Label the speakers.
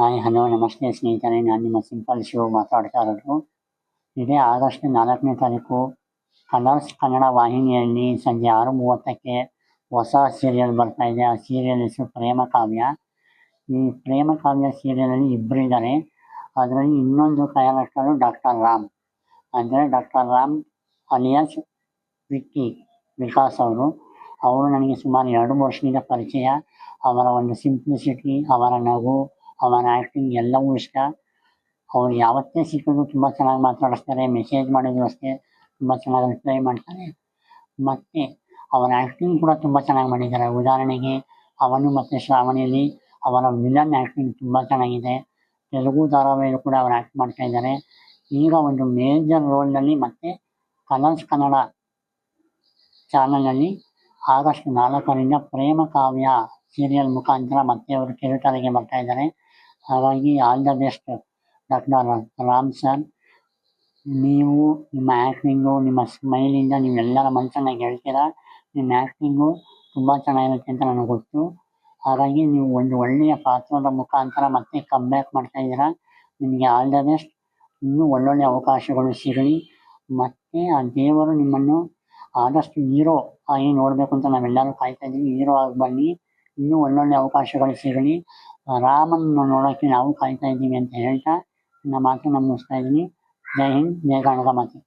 Speaker 1: Hi, hello, ನಮಸ್ತೆ ಸ್ನೇಹಿತರೆ. ನಾನು ನಿಮ್ಮ ಸಿಂಪಲ್ ಶಿವ ಮಾತಾಡ್ತಾ ಇರೋದು ಇದೇ ಆಗಸ್ಟ್ ನಾಲ್ಕನೇ ತಾರೀಕು ಕಲರ್ಸ್ ಕನ್ನಡ ವಾಹಿನಿಯಲ್ಲಿ ಸಂಜೆ ಆರು ಮೂವತ್ತಕ್ಕೆ ಹೊಸ ಸೀರಿಯಲ್ ಬರ್ತಾ ಇದೆ ಆ ಸೀರಿಯಲ್ ಹೆಸರು ಪ್ರೇಮ ಕಾವ್ಯ. ಈ ಪ್ರೇಮ ಕಾವ್ಯ ಸೀರಿಯಲಲ್ಲಿ ಇಬ್ಬರಿದ್ದಾರೆ ಅದರಲ್ಲಿ ಇನ್ನೊಂದು ಕ್ಯಾರೆಕ್ಟರು ಡಾಕ್ಟರ್ ರಾಮ್. ಅಂದರೆ ಡಾಕ್ಟರ್ ರಾಮ್ ಅಲಿಯಾಸ್ ವಿಕ್ಕಿ ವಿಕಾಸ್ ಅವರು. ಅವರು ನನಗೆ ಸುಮಾರು ಎರಡು ವರ್ಷದಿಂದ ಪರಿಚಯ. ಅವರ ಒಂದು ಸಿಂಪ್ಲಿಸಿಟಿ ಅವರ ನಗು ಅವರ ಆ್ಯಕ್ಟಿಂಗ್ ಎಲ್ಲವೂ ಇಷ್ಟ. ಅವ್ರು ಯಾವತ್ತೇ ಸಿಕ್ಕಿದ್ರು ತುಂಬ ಚೆನ್ನಾಗಿ ಮಾತಾಡಿಸ್ತಾರೆ ಮೆಸೇಜ್ ಮಾಡಿದ್ರು ಅಷ್ಟೇ ತುಂಬ ಚೆನ್ನಾಗಿ ರಿಪ್ಲೈ ಮಾಡ್ತಾರೆ ಮತ್ತು ಅವನ ಆ್ಯಕ್ಟಿಂಗ್ ಕೂಡ ತುಂಬ ಚೆನ್ನಾಗಿ ಮಾಡಿದ್ದಾರೆ ಉದಾಹರಣೆಗೆ ಅವನು ಮತ್ತು ಶ್ರಾವಣಿಯಲ್ಲಿ ಅವರ ವಿಲನ್ ಆ್ಯಕ್ಟಿಂಗ್ ತುಂಬ ಚೆನ್ನಾಗಿದೆ. ತೆಲುಗು ಧಾರಾವಾಹಿಯಲ್ಲೂ ಕೂಡ ಅವರು ಆ್ಯಕ್ಟ್ ಮಾಡ್ತಾ ಇದ್ದಾರೆ ಈಗ ಒಂದು ಮೇಜರ್ ರೋಲ್ನಲ್ಲಿ ಮತ್ತೆ ಕಲರ್ಸ್ ಕನ್ನಡ ಚಾನಲ್ನಲ್ಲಿ ಆಗಸ್ಟ್ ನಾಲ್ಕರಿಂದ ಪ್ರೇಮ ಕಾವ್ಯ ಸೀರಿಯಲ್ ಮುಖಾಂತರ ಮತ್ತೆ ಅವರು ಕಿರುತೆರೆಗೆ ಬರ್ತಾ ಇದ್ದಾರೆ ಹಾಗಾಗಿ all the best doctor Ram sir ನೀವು ನಿಮ್ಮ ಆ್ಯಕ್ಟಿಂಗು ನಿಮ್ಮ ಸ್ಮೈಲಿಂದ ನೀವು ಎಲ್ಲರ ಮನಸ್ಸನ್ನ ಗೆಲ್ತೀರಾ? ನಿಮ್ಮ ಆ್ಯಕ್ಟಿಂಗು ತುಂಬ ಚೆನ್ನಾಗಿರುತ್ತೆ ಅಂತ ನನಗೆ ಗೊತ್ತು. ಹಾಗಾಗಿ ನೀವು ಒಂದು ಒಳ್ಳೆಯ ಪಾತ್ರದ ಮುಖಾಂತರ ಮತ್ತೆ ಕಮ್ ಬ್ಯಾಕ್ ಮಾಡ್ತಾ ಇದ್ದೀರಾ? ನಿಮಗೆ ಆಲ್ ದ ಬೆಸ್ಟ್ ಇನ್ನೂ ಒಳ್ಳೊಳ್ಳೆ ಅವಕಾಶಗಳು ಸಿಗಲಿ. ಮತ್ತು ಆ ದೇವರು ನಿಮ್ಮನ್ನು ಆದಷ್ಟು ಹೀರೋ ಆಗಿ ನೋಡಬೇಕು ಅಂತ ನಾವೆಲ್ಲರೂ ಕಾಯ್ತಾ ಇದ್ದೀವಿ. ಹೀರೋ ಆಗಿ ಬನ್ನಿ. ಇನ್ನೂ ಒಳ್ಳೊಳ್ಳೆ ಅವಕಾಶಗಳು ಸಿಗಲಿ. राम मनोरथ ना नाऊ खाई साहिदी नमस्ते जय हिंद जय गणगा माता।